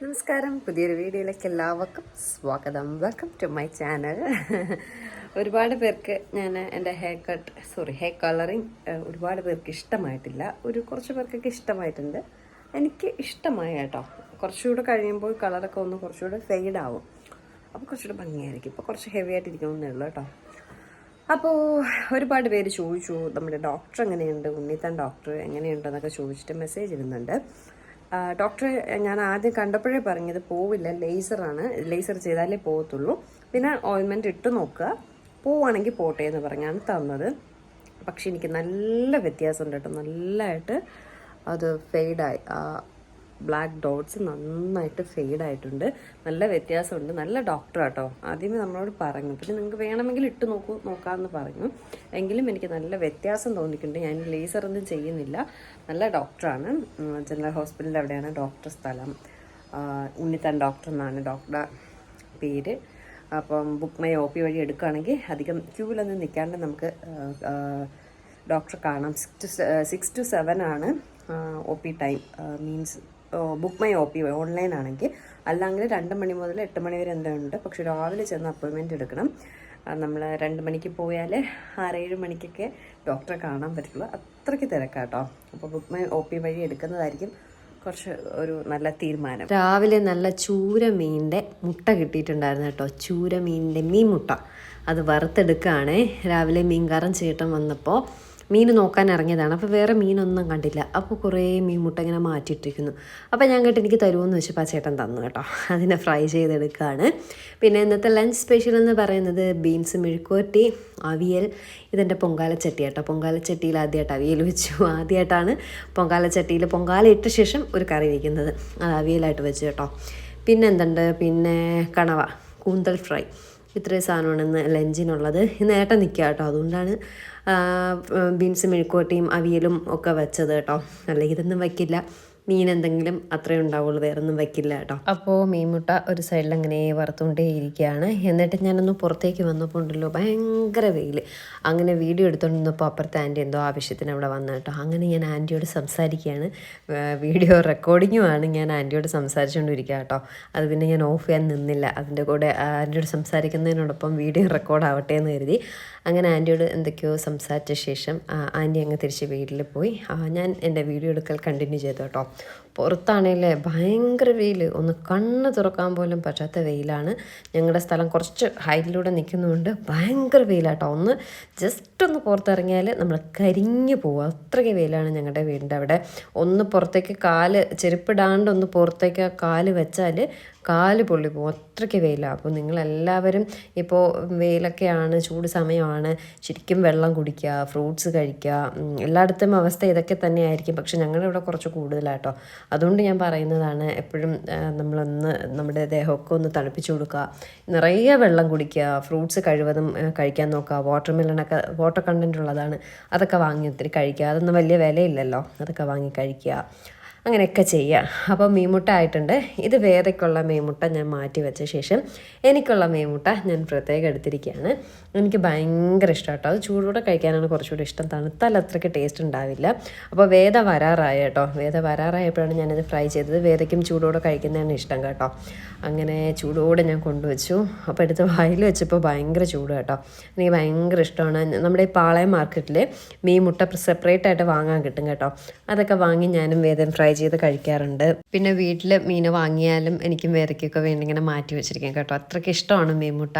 നമസ്കാരം. പുതിയൊരു വീഡിയോയിലേക്ക് എല്ലാവർക്കും സ്വാഗതം. വെൽക്കം ടു മൈ ചാനൽ ഒരുപാട് പേർക്ക് ഞാൻ എന്റെ hair cut sorry hair colouring ഒരുപാട് പേർക്ക് ഇഷ്ടമായിട്ടില്ല. ഒരു കുറച്ച് പേർക്കൊക്കെ ഇഷ്ടമായിട്ടുണ്ട്. എനിക്ക് ഇഷ്ടമായ കേട്ടോ. കുറച്ചുകൂടെ കഴിയുമ്പോൾ കളറൊക്കെ ഒന്ന് കുറച്ചുകൂടെ ഫെയ്ഡ് ആവും. അപ്പോൾ കുറച്ചുകൂടെ ഭംഗിയായിരിക്കും. ഇപ്പോൾ കുറച്ച് ഹെവി ആയിട്ടിരിക്കണമെന്നേ ഉള്ളൂ കേട്ടോ. അപ്പോൾ ഒരുപാട് പേര് ചോദിച്ചു നമ്മുടെ ഡോക്ടർ എങ്ങനെയുണ്ട്? ഉണ്ണിത്താൻ ഡോക്ടർ എങ്ങനെയുണ്ടെന്നൊക്കെ ചോദിച്ചിട്ട് മെസ്സേജ് ഇടുന്നുണ്ട്. ഡോക്ടറെ ഞാൻ ആദ്യം കണ്ടപ്പോഴേ പറഞ്ഞത് പോവില്ല ലേസറാണ് ലേസർ ചെയ്താലേ പോകത്തുള്ളൂ പിന്നെ ഓയിൻമെന്റ് ഇട്ട് നോക്കുക. പോവുകയാണെങ്കിൽ പോട്ടെ എന്ന് പറഞ്ഞാണ് തന്നത്. പക്ഷെ എനിക്ക് നല്ല വ്യത്യാസമുണ്ട് കേട്ടോ. നല്ലതായിട്ട് അത് ഫെയ്ഡായി ബ്ലാക്ക് ഡോട്ട്സ് നന്നായിട്ട് ഫെയ്ഡ് ആയിട്ടുണ്ട്. നല്ല വ്യത്യാസമുണ്ട്. നല്ല ഡോക്ടർ കേട്ടോ ആദ്യമേ നമ്മളോട് പറഞ്ഞു. പിന്നെ നിങ്ങൾക്ക് വേണമെങ്കിൽ ഇട്ട് നോക്കൂ നോക്കാമെന്ന് പറഞ്ഞു. എങ്കിലും എനിക്ക് നല്ല വ്യത്യാസം തോന്നിയിട്ടുണ്ട്. ഞാൻ ലേസർ ഒന്നും ചെയ്യുന്നില്ല. നല്ല ഡോക്ടറാണ് ജനറൽ ഹോസ്പിറ്റലിൽ അവിടെയാണ് ഡോക്ടർ സ്ഥലം. ഉണ്ണിത്താൻ ഡോക്ടർ എന്നാണ് ഡോക്ടറുടെ പേര്. അപ്പം ബുക്ക് മൈ ഒ പി വഴി എടുക്കുകയാണെങ്കിൽ അധികം ക്യൂവിലൊന്നും നിൽക്കാണ്ട് നമുക്ക് ഡോക്ടറെ കാണാം. Six two six two seven ആണ് O P time means book my O P online ആണെങ്കിൽ. അല്ലെങ്കിൽ രണ്ട് മണി മുതൽ എട്ട് മണി വരെ എന്തോ ഉണ്ട്. പക്ഷെ രാവിലെ ചെന്ന് അപ്പോയിൻമെന്റ് എടുക്കണം. നമ്മൾ രണ്ട് മണിക്ക് പോയാൽ ആറേഴ് മണിക്കൊക്കെ ഡോക്ടറെ കാണാൻ പറ്റുള്ളൂ. അത്രയ്ക്ക് തിരക്കാട്ടോ. അപ്പോൾ ബുക്ക് മൈ ഒ പി വഴി എടുക്കുന്നതായിരിക്കും കുറച്ച് ഒരു നല്ല തീരുമാനം. രാവിലെ നല്ല ചൂര മീനിന്റെ മുട്ട കിട്ടിയിട്ടുണ്ടായിരുന്നു കേട്ടോ. ചൂര മീനിന്റെ മീൻ മുട്ട. അത് വറുത്തെടുക്കുകയാണ് രാവിലെ മീൻകാരൻ ചേട്ടൻ വന്നപ്പോൾ മീൻ നോക്കാൻ ഇറങ്ങിയതാണ്. അപ്പോൾ വേറെ മീനൊന്നും കണ്ടില്ല. അപ്പോൾ കുറേ മീൻ മുട്ട ഇങ്ങനെ മാറ്റിയിട്ടിരിക്കുന്നു. അപ്പോൾ ഞാൻ കേട്ട് എനിക്ക് തരുമെന്ന് വെച്ചപ്പോൾ ആ ചേട്ടൻ തന്നു കേട്ടോ. അതിനെ ഫ്രൈ ചെയ്തെടുക്കുകയാണ് പിന്നെ ഇന്നത്തെ ലഞ്ച് സ്പെഷ്യൽ എന്ന് പറയുന്നത് ബീൻസ് മെഴുക്കുവരട്ടി അവിയൽ ഇതെന്റെ പൊങ്കാലച്ചട്ടി കേട്ടോ. പൊങ്കാലച്ചട്ടിയിൽ ആദ്യമായിട്ട് അവിയൽ വെച്ചു. ആദ്യമായിട്ടാണ് പൊങ്കാലച്ചട്ടിയിൽ പൊങ്കാല ഇട്ട ശേഷം ഒരു കറി വയ്ക്കുന്നത് അത് അവിയലായിട്ട് വെച്ചു കേട്ടോ. പിന്നെ എന്തുണ്ട്? പിന്നെ കണവ കൂന്തൽ ഫ്രൈ. ഇത്രയും സാധനമാണ് ഇന്ന് ലഞ്ചിനുള്ളത്. ഇന്ന് ഏട്ടൻ നിൽക്കുക കേട്ടോ. അതുകൊണ്ടാണ് ബീൻസ് മെഴുക്കോട്ടിയും അവിയലും ഒക്കെ വെച്ചത് കേട്ടോ. അല്ലെങ്കിൽ ഇതൊന്നും വയ്ക്കില്ല മീൻ എന്തെങ്കിലും അത്രയും ഉണ്ടാവുള്ളൂ വേറെ ഒന്നും വെക്കില്ല കേട്ടോ. അപ്പോൾ മീൻമുട്ട ഒരു സൈഡിൽ അങ്ങനെ വറുത്തുകൊണ്ടേ ഇരിക്കുകയാണ്. എന്നിട്ട് ഞാനൊന്ന് പുറത്തേക്ക് വന്നപ്പോൾ ഉണ്ടല്ലോ ഭയങ്കര വെയിൽ അങ്ങനെ വീഡിയോ എടുത്തുകൊണ്ടിരുന്നപ്പോൾ അപ്പുറത്തെ ആന്റി എന്തോ ആവശ്യത്തിന് അവിടെ വന്നു കേട്ടോ. അങ്ങനെ ഞാൻ ആന്റിയോട് സംസാരിക്കുകയാണ്. വീഡിയോ റെക്കോർഡിങ്ങുമാണ് ഞാൻ ആന്റിയോട് സംസാരിച്ചുകൊണ്ടിരിക്കുക കേട്ടോ. അത് പിന്നെ ഞാൻ ഓഫ് ചെയ്യാൻ നിന്നില്ല. അതിന്റെ കൂടെ ആന്റിയോട് സംസാരിക്കുന്നതിനോടൊപ്പം വീഡിയോ റെക്കോർഡ് ആവട്ടെ എന്ന് കരുതി. അങ്ങനെ ആന്റിയോട് എന്തൊക്കെയോ സംസാരിച്ച ശേഷം ആന്റി അങ്ങ് തിരിച്ച് വീട്ടിൽ പോയി. ഞാൻ എന്റെ വീഡിയോ എടുക്കൽ കണ്ടിന്യൂ ചെയ്തു കേട്ടോ. പുറത്താണേലേ ഭയങ്കര വെയിൽ ഒന്ന് കണ്ണ് തുറക്കാൻ പോലും പറ്റാത്ത വെയിലാണ്. ഞങ്ങളുടെ സ്ഥലം കുറച്ച് ഹൈറ്റിലൂടെ നിൽക്കുന്നതുകൊണ്ട് ഭയങ്കര വെയിലാട്ടോ. ഒന്ന് ജസ്റ്റ് ഒന്ന് പുറത്തിറങ്ങിയാൽ നമ്മൾ കരിഞ്ഞു പോകും അത്രയ്ക്ക് വെയിലാണ് ഞങ്ങളുടെ വീടിന്റെ അവിടെ. ഒന്ന് പുറത്തേക്ക് കാൽ ചെരുപ്പിടാണ്ട് ഒന്ന് പുറത്തേക്ക് കാൽ വെച്ചാൽ കാൽ പൊള്ളി പോകും അത്രയ്ക്ക് വെയിലാണ് അപ്പോൾ നിങ്ങളെല്ലാവരും ഇപ്പോൾ വെയിലൊക്കെയാണ് ചൂട് സമയമാണ് ശരിക്കും വെള്ളം കുടിക്കുക ഫ്രൂട്ട്സ് കഴിക്കുക എല്ലായിടത്തും അവസ്ഥ ഇതൊക്കെ തന്നെയായിരിക്കും. പക്ഷെ ഞങ്ങളുടെ ഇവിടെ കുറച്ച് കൂടുതലാട്ടോ. അതുകൊണ്ട് ഞാൻ പറയുന്നതാണ് എപ്പോഴും നമ്മളൊന്ന് നമ്മുടെ ദേഹമൊക്കെ ഒന്ന് തണുപ്പിച്ചു കൊടുക്കുക. നിറയെ വെള്ളം കുടിക്കുക ഫ്രൂട്ട്സ് കഴിവതും കഴിക്കാൻ നോക്കുക. വാട്ടർ മെലണൊക്കെ വാട്ടർ കണ്ടന്റ് ഉള്ളതാണ് അതൊക്കെ വാങ്ങി ഒത്തിരി കഴിക്കുക. അതൊന്നും വലിയ വിലയില്ലല്ലോ. അതൊക്കെ വാങ്ങി കഴിക്കുക. അങ്ങനെയൊക്കെ ചെയ്യുക അപ്പോൾ മീൻമുട്ട ആയിട്ടുണ്ട്. ഇത് വേറെക്കുള്ള മീൻമുട്ട ഞാൻ മാറ്റി വെച്ച ശേഷം എനിക്കുള്ള മീൻമുട്ട ഞാൻ പ്രത്യേകം എടുത്തിരിക്കുകയാണ്. എനിക്ക് ഭയങ്കര ഇഷ്ടം കേട്ടോ. അത് ചൂടോടെ കഴിക്കാനാണ് കുറച്ചുകൂടി ഇഷ്ടം. തണുത്താൽ അത്രയ്ക്ക് ടേസ്റ്റ് ഉണ്ടാവില്ല. അപ്പോൾ വേദ വരാറായി കേട്ടോ. വേദ വരാറായപ്പോഴാണ് ഞാനിത് ഫ്രൈ ചെയ്തത്. വേദയ്ക്കും ചൂടോടെ കഴിക്കുന്നതാണ് ഇഷ്ടം കേട്ടോ. അങ്ങനെ ചൂടോടെ ഞാൻ കൊണ്ടുവച്ചു. അപ്പോൾ എടുത്ത് വായിൽ വെച്ചപ്പോൾ ഭയങ്കര ചൂട് കേട്ടോ. എനിക്ക് ഭയങ്കര ഇഷ്ടമാണ്. നമ്മുടെ ഈ പാളയം മാർക്കറ്റിൽ മീൻ മുട്ട സെപ്പറേറ്റ് ആയിട്ട് വാങ്ങാൻ കിട്ടും കേട്ടോ. അതൊക്കെ വാങ്ങി ഞാനും വേദം ഫ്രൈ ചെയ്ത് കഴിക്കാറുണ്ട്. പിന്നെ വീട്ടിൽ മീൻ വാങ്ങിയാലും എനിക്ക് വേദയ്ക്കൊക്കെ വേണ്ടി ഇങ്ങനെ മാറ്റി വെച്ചിരിക്കും കേട്ടോ. അത്രയ്ക്ക് ഇഷ്ടമാണ് മീൻമുട്ട.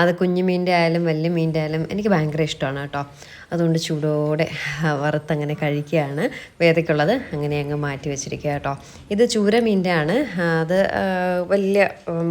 അത് കുഞ്ഞു മീന്റെ ആയാലും വലിയ മീന്റെ ആയാലും എനിക്ക് ഭയങ്കര ഇഷ്ടമാണ് കേട്ടോ. അതുകൊണ്ട് ചൂടോടെ വറുത്തങ്ങനെ കഴിക്കുകയാണ്. വേദയ്ക്കുള്ളത് അങ്ങനെ അങ്ങ് മാറ്റി വെച്ചിരിക്കുക കേട്ടോ. ഇത് ചൂര മീന്റെ ആണ് അത് വലിയ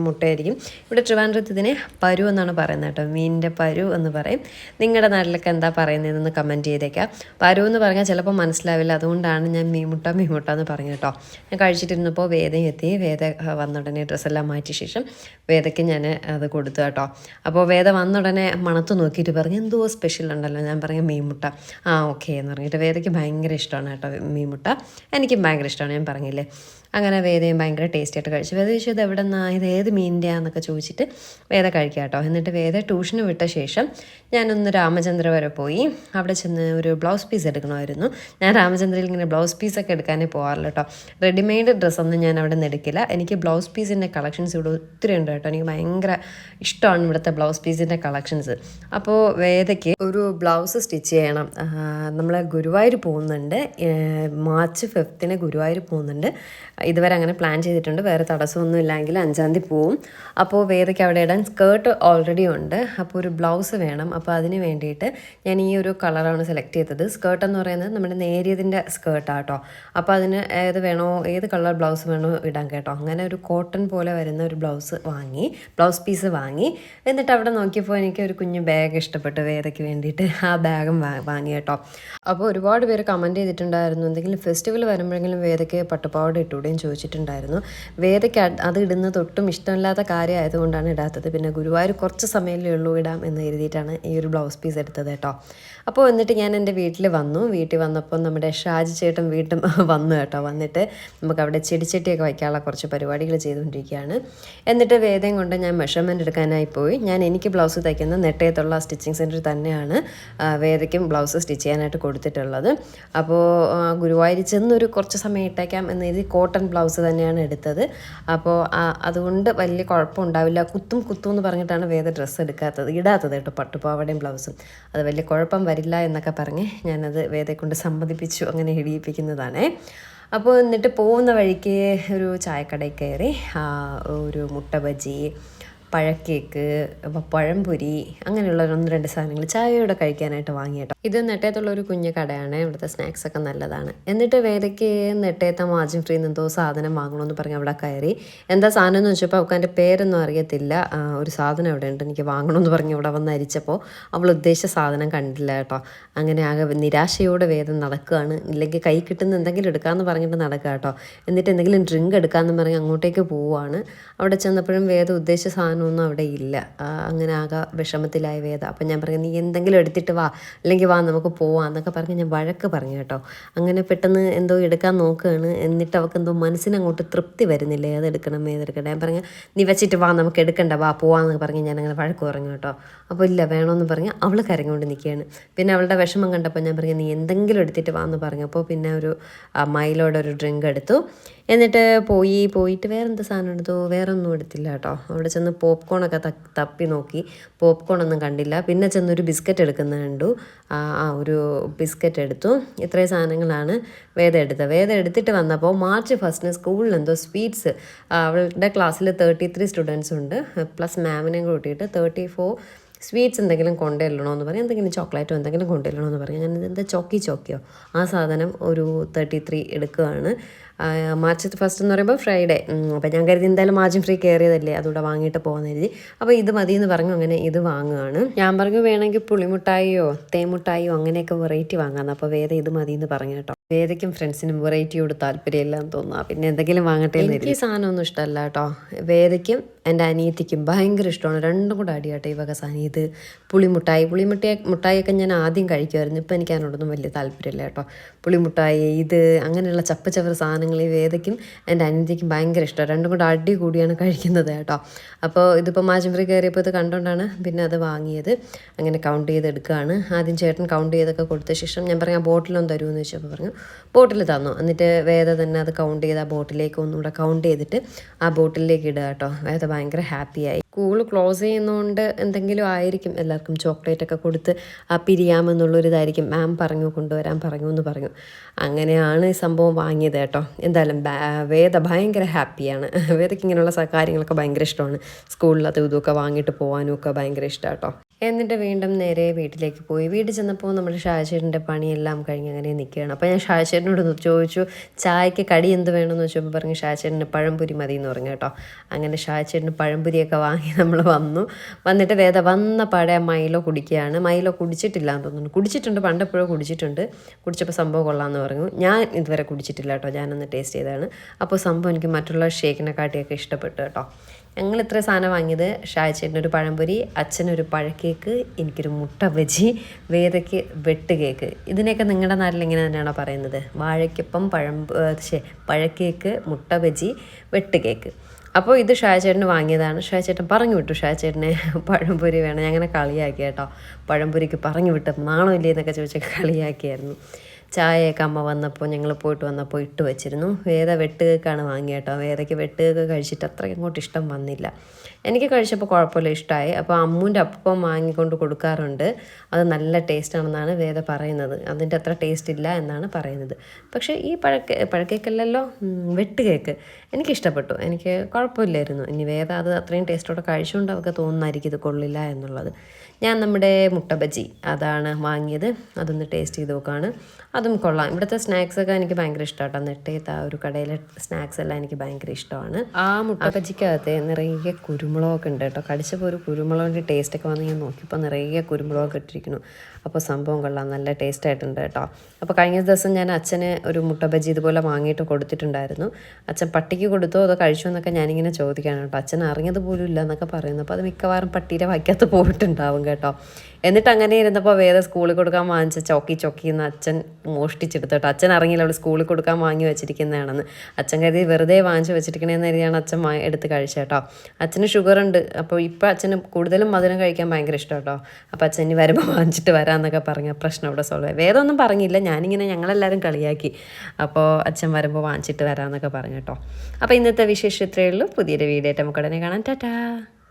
മുട്ടയായിരിക്കും. ഇവിടെ ട്രിവാൻഡ്രത്ത് ഇതിനെ പരു എന്നാണ് പറയുന്നത് കേട്ടോ. മീനിന്റെ പരു എന്ന് പറയും. നിങ്ങളുടെ നാട്ടിലൊക്കെ എന്താ പറയുന്നതെന്ന് കമന്റ് ചെയ്തേക്കാം. പരു എന്ന് പറഞ്ഞാൽ ചിലപ്പോൾ മനസ്സിലാവില്ല. അതുകൊണ്ടാണ് ഞാൻ മീൻമുട്ട മീൻമുട്ട എന്ന് പറഞ്ഞു കേട്ടോ. ഞാൻ കഴിച്ചിട്ടിരുന്നപ്പോൾ വേദയും എത്തി. വേദ വന്നുടനെ ഡ്രസ്സെല്ലാം മാറ്റിയ ശേഷം വേദയ്ക്ക് ഞാൻ അത് കൊടുത്തു കേട്ടോ. അപ്പോൾ വേദ വന്നുടനെ മണത്ത് നോക്കിയിട്ട് പറഞ്ഞു എന്തോ സ്പെഷ്യൽ ഉണ്ടല്ലോ? ഞാൻ പറഞ്ഞു മീൻമുട്ട. ആ ഓക്കെ എന്ന് പറഞ്ഞിട്ട് വേദയ്ക്ക് ഭയങ്കര ഇഷ്ടമാണ് കേട്ടോ മീൻമുട്ട. എനിക്കും ഭയങ്കര ഇഷ്ടമാണ് ഞാൻ പറഞ്ഞില്ലേ? അങ്ങനെ വേദയും ഭയങ്കര ടേസ്റ്റി ആയിട്ട് കഴിച്ചു. വേദ ചോദിച്ചു ഇത് എവിടെ നിന്നാ ഇത് ഏത് മീനിന്റെയാന്നൊക്കെ ചോദിച്ചിട്ട് വേദ കഴിക്കുക കേട്ടോ. എന്നിട്ട് വേദ ട്യൂഷന് വിട്ട ശേഷം ഞാനൊന്ന് രാമചന്ദ്ര വരെ പോയി. അവിടെ ചെന്ന് ഒരു ബ്ലൗസ് പീസ് എടുക്കണമായിരുന്നു. ഞാൻ രാമചന്ദ്രയിൽ ഇങ്ങനെ ബ്ലൗസ് പീസൊക്കെ എടുക്കാനേ പോകാറില്ല കേട്ടോ. റെഡിമെയ്ഡ് ഡ്രസ്സൊന്നും ഞാൻ അവിടെ നിന്ന് എടുക്കില്ല. എനിക്ക് ബ്ലൗസ് പീസിന്റെ കളക്ഷൻസ് ഇവിടെ ഒത്തിരി ഉണ്ട് കേട്ടോ. എനിക്ക് ഭയങ്കര ഇഷ്ടമാണ് ഇവിടുത്തെ ബ്ലൗസ് പീസിന്റെ കളക്ഷൻസ് അപ്പോൾ വേദയ്ക്ക് ഒരു ബ്ലൗസ് സ്റ്റിച്ച് ചെയ്യണം. നമ്മൾ ഗുരുവായൂർ പോകുന്നുണ്ട്. മാർച്ച് ഫിഫ്ത്തിന് ഗുരുവായൂർ പോകുന്നുണ്ട്. ഇതുവരെ അങ്ങനെ പ്ലാൻ ചെയ്തിട്ടുണ്ട്. വേറെ തടസ്സമൊന്നും ഇല്ലെങ്കിൽ അഞ്ചാം തീയതി പോവും. അപ്പോൾ വേദയ്ക്ക് അവിടെ ഇടാൻ സ്കേർട്ട് ഓൾറെഡി ഉണ്ട്. അപ്പോൾ ഒരു ബ്ലൗസ് വേണം. അപ്പോൾ അതിന് വേണ്ടിയിട്ട് ഞാൻ ഈ ഒരു കളറാണ് സെലക്ട് ചെയ്തത്. സ്കേർട്ട് എന്ന് പറയുന്നത് നമ്മുടെ നേരിയതിന്റെ സ്കേർട്ടാണ് കേട്ടോ അപ്പോൾ അതിന് ഏത് വേണോ ഏത് കളർ ബ്ലൗസ് വേണോ ഇടാൻ കേട്ടോ. അങ്ങനെ ഒരു കോട്ടൺ പോലെ വരുന്ന ഒരു ബ്ലൗസ് വാങ്ങി ബ്ലൗസ് പീസ് വാങ്ങി. എന്നിട്ട് അവിടെ നോക്കിയപ്പോൾ എനിക്ക് ഒരു കുഞ്ഞു ബാഗ് ഇഷ്ടപ്പെട്ടു വേദയ്ക്ക് വേണ്ടിയിട്ട്. ആ ബാഗും വാങ്ങി കേട്ടോ. അപ്പോൾ ഒരുപാട് പേര് കമന്റ് ചെയ്തിട്ടുണ്ടായിരുന്നു. എന്തെങ്കിലും ഫെസ്റ്റിവൽ വരുമ്പോഴെങ്കിലും വേദയ്ക്ക് പട്ടുപാവാട ഇട്ടുകൂടെയും ചോദിച്ചിട്ടുണ്ടായിരുന്നു. വേദയ്ക്ക് അത് ഇടുന്നത് ഒട്ടും ഇഷ്ടമില്ലാത്ത കാര്യമായതുകൊണ്ടാണ് ഇടാത്തത്. പിന്നെ ഗുരുവായൂർ കുറച്ച് സമയമല്ലേ ഉള്ളൂ ഇടാം എന്ന് കരുതിയിട്ടാണ് ഈ ഒരു ബ്ലൗസ് പീസ് എടുത്തത് കേട്ടോ. അപ്പോൾ എന്നിട്ട് ഞാൻ എന്റെ വീട്ടിൽ വന്നു. വീട്ടിൽ വന്നപ്പോൾ നമ്മുടെ ഷാജി ചേട്ടൻ വീണ്ടും വന്നു കേട്ടോ. വന്നിട്ട് നമുക്ക് അവിടെ ചെടിച്ചട്ടിയൊക്കെ വയ്ക്കാനുള്ള കുറച്ച് പരിപാടികൾ ചെയ്തുകൊണ്ടിരിക്കുകയാണ്. എന്നിട്ട് വേദം കൊണ്ട് ഞാൻ മെഷർമെന്റ് എടുക്കാനായി പോയി. ഞാൻ എനിക്ക് ബ്ലൗസ് തയ്ക്കുന്ന നെട്ടയത്തുള്ള സ്റ്റിച്ചിങ് സെന്റർ തന്നെയാണ് വേദയ്ക്കും ബ്ലൗസ് സ്റ്റിച്ച് ചെയ്യാനായിട്ട് കൊടുത്തിട്ടുള്ളത്. അപ്പോൾ ഗുരുവായൂർ ചെന്നൊരു കുറച്ച് സമയം ഇട്ടേക്കാം എന്ന് ഇത് കോട്ടൺ ബ്ലൗസ് തന്നെയാണ് എടുത്തത്. അപ്പോൾ അതുകൊണ്ട് വലിയ കുഴപ്പമുണ്ടാവില്ല കുത്തും കുത്തും എന്ന് പറഞ്ഞിട്ടാണ് വേദ ഡ്രസ്സ് എടുക്കാത്തത് ഇടാത്തത് കേട്ടോ. പട്ടുപാവടയും ബ്ലൗസും അത് വലിയ കുഴപ്പം വരില്ല എന്നൊക്കെ പറഞ്ഞ് ഞാനത് വേദയെ കൊണ്ട് സമ്മതിപ്പിച്ചു അങ്ങനെ ഇടിയിപ്പിക്കുന്നതാണേ അപ്പോൾ എന്നിട്ട് പോകുന്ന വഴിക്ക് ഒരു ചായക്കടയിൽ കയറി ഒരു മുട്ട ബജി പഴക്കേക്ക് പഴംപൊരി അങ്ങനെയുള്ള ഒന്ന് രണ്ട് സാധനങ്ങൾ ചായയോടെ കഴിക്കാനായിട്ട് വാങ്ങി കേട്ടോ ഇത് നെട്ടയത്തുള്ള ഒരു കുഞ്ഞു കടയാണ് ഇവിടുത്തെ സ്നാക്സ് ഒക്കെ നല്ലതാണ്. എന്നിട്ട് വേലയ്ക്ക് നെട്ടയത്തെ മാജിൻ ഫ്രീ എന്തോ സാധനം വാങ്ങണമെന്ന് പറഞ്ഞ് അവിടെ കയറി. എന്താ സാധനം എന്ന് വെച്ചപ്പോൾ അവൾക്ക് അതിന്റെ പേരൊന്നും അറിയത്തില്ല. ഒരു സാധനം അവിടെ ഉണ്ട് എനിക്ക് വാങ്ങണമെന്ന് പറഞ്ഞ് ഇവിടെ വന്ന് അരിച്ചപ്പോൾ അവൾ ഉദ്ദേശിച്ച സാധനം കണ്ടില്ല കേട്ടോ. അങ്ങനെ ആകെ നിരാശയോടെ വേദം നടക്കുകയാണ് ഇല്ലെങ്കിൽ കൈ കിട്ടുന്ന എന്തെങ്കിലും എടുക്കാമെന്ന് പറഞ്ഞിട്ട് നടക്കുക കേട്ടോ. എന്നിട്ട് എന്തെങ്കിലും ഡ്രിങ്ക് എടുക്കാമെന്ന് പറഞ്ഞ് അങ്ങോട്ടേക്ക് പോവുകയാണ് അവിടെ ചെന്നപ്പോഴും വേദം ഉദ്ദേശിച്ച സാധനമൊന്നും അവിടെ ഇല്ല. അങ്ങനെ ആകെ വിഷമത്തിലായ വേദ. അപ്പം ഞാൻ പറഞ്ഞു നീ എന്തെങ്കിലും എടുത്തിട്ട് വാ. അല്ലെങ്കിൽ വാ നമുക്ക് പോവാം. എന്നൊക്കെ പറഞ്ഞ് ഞാൻ വഴക്ക് പറഞ്ഞു കേട്ടോ. അങ്ങനെ പെട്ടെന്ന് എന്തോ എടുക്കാൻ നോക്കുകയാണ്. എന്നിട്ട് അവൾക്ക് എന്തോ മനസ്സിനങ്ങോട്ട് തൃപ്തി വരുന്നില്ല? ഏതെടുക്കണം ഏതെടുക്കണം ഞാൻ പറഞ്ഞു നീ വെച്ചിട്ട് വാ നമുക്ക് എടുക്കണ്ട. വാ പോവാന്ന് പറഞ്ഞ് ഞാൻ അങ്ങനെ വഴക്ക് പറഞ്ഞു കേട്ടോ. അപ്പോൾ ഇല്ല വേണമെന്ന് പറഞ്ഞ് അവൾ കരങ്ങോണ്ട് നിൽക്കുകയാണ്. പിന്നെ അവളുടെ വിഷമം കണ്ടപ്പോൾ ഞാൻ പറഞ്ഞു നീ എന്തെങ്കിലും എടുത്തിട്ട് വാ എന്ന് പറഞ്ഞപ്പോൾ പിന്നെ ഒരു മൈലോടെ ഒരു ഡ്രിങ്ക് എടുത്തു. എന്നിട്ട് പോയി പോയിട്ട് വേറെ എന്ത് സാധനം എടുത്തു? വേറെ ഒന്നും എടുത്തില്ല കേട്ടോ. അവിടെ ചെന്ന് പോപ്കോണൊക്കെ തപ്പി നോക്കി. പോപ്കോൺ ഒന്നും കണ്ടില്ല. പിന്നെ ചെന്നൊരു ബിസ്ക്കറ്റ് എടുക്കുന്നത് കണ്ടു. ആ, ഒരു ബിസ്ക്കറ്റ് എടുത്തു. ഇത്രയും സാധനങ്ങളാണ് വേദ എടുത്തത്. വേദ എടുത്തിട്ട് വന്നപ്പോൾ മാർച്ച് ഫസ്റ്റിന് സ്കൂളിൽ എന്തോ സ്വീറ്റ്സ് അവളുടെ ക്ലാസ്സിൽ തേർട്ടി ത്രീ സ്റ്റുഡൻസ് ഉണ്ട്. പ്ലസ് മാമിനെയും കൂട്ടിയിട്ട് തേർട്ടി ഫോർ സ്വീറ്റ്സ് എന്തെങ്കിലും കൊണ്ടുവരണോ എന്ന് പറയും എന്തെങ്കിലും ചോക്ലേറ്റോ എന്തെങ്കിലും കൊണ്ടുവരണോ എന്ന് പറയും. ഞാൻ എന്താ ചോക്കി ചോക്കിയോ? ആ സാധനം ഒരു തേർട്ടി ത്രീ എടുക്കുകയാണ് മാർച്ച് ഫസ്റ്റ് എന്ന് പറയുമ്പോൾ ഫ്രൈഡേ അപ്പോൾ ഞാൻ കരുതി എന്തായാലും മാർജിൻ ഫ്രീ കയറിയതല്ലേ അതുകൂടെ വാങ്ങിയിട്ട് പോകുന്ന കരുതി. അപ്പോൾ ഇത് മതി എന്ന് പറഞ്ഞു അങ്ങനെ ഇത് വാങ്ങുകയാണ് ഞാൻ പറഞ്ഞു വേണമെങ്കിൽ പുളിമുട്ടായിയോ തേമുട്ടായിയോ അങ്ങനെയൊക്കെ വെറൈറ്റി വാങ്ങാമെന്ന് അപ്പോൾ വേറെ ഇത് മതി എന്ന് പറഞ്ഞു കേട്ടോ. വേദയ്ക്കും ഫ്രണ്ട്സിനും വെറൈറ്റിയോട് താല്പര്യമില്ല എന്ന് തോന്നുക പിന്നെ എന്തെങ്കിലും വാങ്ങട്ടെ എനിക്ക് ഈ സാധനമൊന്നും ഇഷ്ടമല്ല കേട്ടോ. വേദയ്ക്കും എന്റെ അനിയത്തിക്കും ഭയങ്കര ഇഷ്ടമാണ്. രണ്ടും കൂടെ അടിയാട്ടെ ഈ വക സാധനം. ഇത് പുളിമുട്ടായി. പുളിമുട്ടായി മുട്ടായിയൊക്കെ ഞാൻ ആദ്യം കഴിക്കുമായിരുന്നു. ഇപ്പം എനിക്ക് അതിനോടൊന്നും വലിയ താല്പര്യമില്ല കേട്ടോ. പുളിമുട്ടായി ഇത് അങ്ങനെയുള്ള ചപ്പ ചവർ സാധനങ്ങൾ ഈ വേദയ്ക്കും എന്റെ അനിയത്തിക്കും ഭയങ്കര ഇഷ്ടമാണ്. രണ്ടും കൂടെ അടി കൂടിയാണ് കഴിക്കുന്നത് കേട്ടോ. അപ്പോൾ ഇതിപ്പോൾ മാജംഫ്രി കയറിയപ്പോൾ ഇത് കണ്ടുകൊണ്ടാണ് പിന്നെ അത് വാങ്ങിയത്. അങ്ങനെ കൗണ്ട് ചെയ്ത് എടുക്കുകയാണ് ആദ്യം ചേട്ടൻ കൗണ്ട് ചെയ്തൊക്കെ കൊടുത്ത ശേഷം ഞാൻ പറയാം ബോട്ടിലൊന്നും തരുമെന്ന് ചോദിച്ചപ്പോൾ പറഞ്ഞു ബോട്ടിൽ തന്നു. എന്നിട്ട് വേദ തന്നെ അത് കൗണ്ട് ചെയ്ത് ആ ബോട്ടിലേക്ക് ഒന്നുകൂടെ കൗണ്ട് ചെയ്തിട്ട് ആ ബോട്ടിലേക്ക് ഇടുക കേട്ടോ. വേദ ഭയങ്കര ഹാപ്പിയായി സ്കൂൾ ക്ലോസ് ചെയ്യുന്നതുകൊണ്ട് എന്തെങ്കിലും ആയിരിക്കും. എല്ലാവർക്കും ചോക്ലേറ്റ് ഒക്കെ കൊടുത്ത് ആ പിരിയാമെന്നുള്ളൊരിതായിരിക്കും മാം പറഞ്ഞു കൊണ്ടുവരാൻ പറഞ്ഞു എന്ന് പറഞ്ഞു. അങ്ങനെയാണ് ഈ സംഭവം വാങ്ങിയത് കേട്ടോ. എന്തായാലും വേദ ഭയങ്കര ഹാപ്പിയാണ് വേദയ്ക്ക് ഇങ്ങനെയുള്ള കാര്യങ്ങളൊക്കെ ഭയങ്കര ഇഷ്ടമാണ്. സ്കൂളിൽ അത് ഇതൊക്കെ വാങ്ങിയിട്ട് പോകാനും ഒക്കെ ഭയങ്കര ഇഷ്ടമാണ് കേട്ടോ. എന്നിട്ട് വീണ്ടും നേരെ വീട്ടിലേക്ക് പോയി. വീട്ടിൽ ചെന്നപ്പോൾ നമ്മുടെ ഷാജേട്ടന്റെ പണിയെല്ലാം കഴിഞ്ഞ് അങ്ങനെ നിൽക്കുകയാണ്. അപ്പോൾ ഞാൻ ഷാജേട്ടനോട് ചോദിച്ചു ചായക്ക് കടി എന്ത് വേണമെന്ന് ചോദിച്ചപ്പോൾ പറഞ്ഞു ഷാജേട്ടന് പഴംപുരി മതി എന്ന് പറഞ്ഞു കേട്ടോ. അങ്ങനെ ഷാജേട്ടന് പഴംപുരിയൊക്കെ വാങ്ങി നമ്മൾ വന്നു. വന്നിട്ട് വേദ വന്ന പാടെ മൈലോ കുടിക്കുകയാണ്. മൈലോ കുടിച്ചിട്ടില്ല എന്ന് തോന്നുന്നു. കുടിച്ചിട്ടുണ്ട് പണ്ടെപ്പോഴോ കുടിച്ചിട്ടുണ്ട്. കുടിച്ചപ്പോൾ സംഭവം കൊള്ളാമെന്ന് പറഞ്ഞു. ഞാൻ ഇതുവരെ കുടിച്ചിട്ടില്ല കേട്ടോ. ഞാനൊന്ന് ടേസ്റ്റ് ചെയ്തതാണ്. അപ്പോൾ സംഭവം എനിക്ക് മറ്റുള്ള ഷേക്കിനെ കാട്ടിയൊക്കെ ഇഷ്ടപ്പെട്ടു കേട്ടോ. ഞങ്ങൾ ഇത്ര സാധനം വാങ്ങിയത് ഒരു പഴംപൊരി അച്ഛനൊരു പഴക്കേക്ക് എനിക്കൊരു മുട്ട ബജി വേദയ്ക്ക് വെട്ട് കേക്ക്. ഇതിനെയൊക്കെ നിങ്ങളുടെ നാട്ടിൽ ഇങ്ങനെ തന്നെയാണോ പറയുന്നത്? വാഴയ്ക്കൊപ്പം പഴം ശേ പഴക്കേക്ക് മുട്ട ബജി വെട്ട് കേക്ക്. അപ്പോൾ ഇത് ഷായച്ചേട്ടന് വാങ്ങിയതാണ്. ഷായച്ചേട്ടൻ പറഞ്ഞു വിട്ടു ഷായച്ചേട്ടനെ പഴംപൊരി വേണം. ഞാൻ അങ്ങനെ കളിയാക്കി കേട്ടോ. പഴംപൊരിക്ക് പറഞ്ഞു വിട്ടു നാണമില്ലേ എന്നൊക്കെ ചോദിച്ചാൽ കളിയാക്കിയായിരുന്നു. ചായയൊക്കെ അമ്മ വന്നപ്പോൾ ഞങ്ങൾ പോയിട്ട് വന്നപ്പോൾ ഇട്ട് വെച്ചിരുന്നു. വേദ വെട്ടുകേക്കാണ് വാങ്ങിയ കേട്ടോ. വേദയ്ക്ക് വെട്ടുകേക്ക് കഴിച്ചിട്ട് അത്രയ്ക്ക് ഇങ്ങോട്ട് ഇഷ്ടം വന്നില്ല. എനിക്ക് കഴിച്ചപ്പോൾ കുഴപ്പമില്ല ഇഷ്ടമായി. അപ്പോൾ അമ്മൂന്റെ അപ്പം വാങ്ങിക്കൊണ്ട് കൊടുക്കാറുണ്ട്. അത് നല്ല ടേസ്റ്റ് ആണെന്നാണ് വേദ പറയുന്നത്. അതിന്റെ അത്ര ടേസ്റ്റ് ഇല്ല എന്നാണ് പറയുന്നത്. പക്ഷേ ഈ പഴക്ക പഴക്കേക്കല്ലല്ലോ? വെട്ടുകേക്ക്. എനിക്കിഷ്ടപ്പെട്ടു എനിക്ക് കുഴപ്പമില്ലായിരുന്നു. ഇനി വേദ അത് അത്രയും ടേസ്റ്റോടെ കഴിച്ചുകൊണ്ട് അവർക്ക് തോന്നുന്നായിരിക്കും ഇത് കൊള്ളില്ല എന്നുള്ളത്. ഞാൻ നമ്മുടെ മുട്ട ബജി അതാണ് വാങ്ങിയത്. അതൊന്ന് ടേസ്റ്റ് ചെയ്ത് നോക്കുകയാണ് അതും കൊള്ളാം. ഇവിടുത്തെ സ്നാക്സ് ഒക്കെ എനിക്ക് ഭയങ്കര ഇഷ്ടമാട്ടോ നെട്ടയത്ത് ആ ഒരു കടയിലെ സ്നാക്സ് എല്ലാം എനിക്ക് ഭയങ്കര ഇഷ്ടമാണ്. ആ മുട്ട ബജിക്കകത്ത് നിറയെ കുരുമുളകൊക്കെ ഉണ്ട് കേട്ടോ. കടിച്ചപ്പോൾ ഒരു കുരുമുളകിന്റെ ടേസ്റ്റ് ഒക്കെ വന്ന് ഞാൻ നോക്കിയപ്പോൾ നിറയെ കുരുമുളകൊക്കെ ഇട്ടിരിക്കുന്നു. അപ്പോൾ സംഭവം കൊള്ളാം. നല്ല ടേസ്റ്റ് ആയിട്ടുണ്ട് കേട്ടോ. അപ്പോൾ കഴിഞ്ഞ ദിവസം ഞാൻ അച്ഛന് ഒരു മുട്ട ബജി ഇതുപോലെ വാങ്ങിയിട്ട് കൊടുത്തിട്ടുണ്ടായിരുന്നു. അച്ഛൻ പട്ടിക്ക് കൊടുത്തോ അതോ കഴിച്ചോ എന്നൊക്കെ ഞാനിങ്ങനെ ചോദിക്കാണ് കേട്ടോ. അച്ഛൻ അറിഞ്ഞത് പോലും ഇല്ല എന്നൊക്കെ പറയുന്നു. അപ്പോൾ അത് മിക്കവാറും പട്ടിയുടെ വയ്ക്കാത്ത പോയിട്ടുണ്ടാവും കേട്ടോ. എന്നിട്ട് അങ്ങനെ ഇരുന്നപ്പോൾ വേറെ സ്കൂളിൽ കൊടുക്കാൻ വാങ്ങിച്ച ചോക്കി ചോക്കി എന്ന് അച്ഛൻ മോഷ്ടിച്ചെടുത്തു കേട്ടോ അച്ഛൻ ഇറങ്ങിയില്ല അവിടെ സ്കൂളിൽ കൊടുക്കാൻ വാങ്ങി വെച്ചിരിക്കുന്നതാണെന്ന്. അച്ഛൻ കരുതി വെറുതെ വാങ്ങിച്ച് വെച്ചിരിക്കണേന്ന് കരുതിയാണ് അച്ഛൻ എടുത്ത് കഴിച്ചത് കേട്ടോ. അച്ഛന് ഷുഗർ ഉണ്ട്. അപ്പോൾ ഇപ്പോൾ അച്ഛന് കൂടുതലും മധുരം കഴിക്കാൻ ഭയങ്കര ഇഷ്ടം കേട്ടോ. അപ്പോൾ അച്ഛൻ ഇനി വരുമ്പോൾ വാങ്ങിച്ചിട്ട് വരാമെന്നൊക്കെ പറഞ്ഞ. പ്രശ്നം ഇവിടെ സോൾവ് വേറെ ഒന്നും പറഞ്ഞില്ല. ഞാനിങ്ങനെ ഞങ്ങളെല്ലാവരും കളിയാക്കി. അപ്പോൾ അച്ഛൻ വരുമ്പോൾ വാങ്ങിച്ചിട്ട് വരാമെന്നൊക്കെ പറഞ്ഞു കേട്ടോ. അപ്പോൾ ഇന്നത്തെ വിശേഷം ഇത്രയേ ഉള്ളൂ. പുതിയൊരു വീഡിയോ ആയിട്ട് നമുക്ക് ഉടനെ കാണാം. ടാറ്റാ.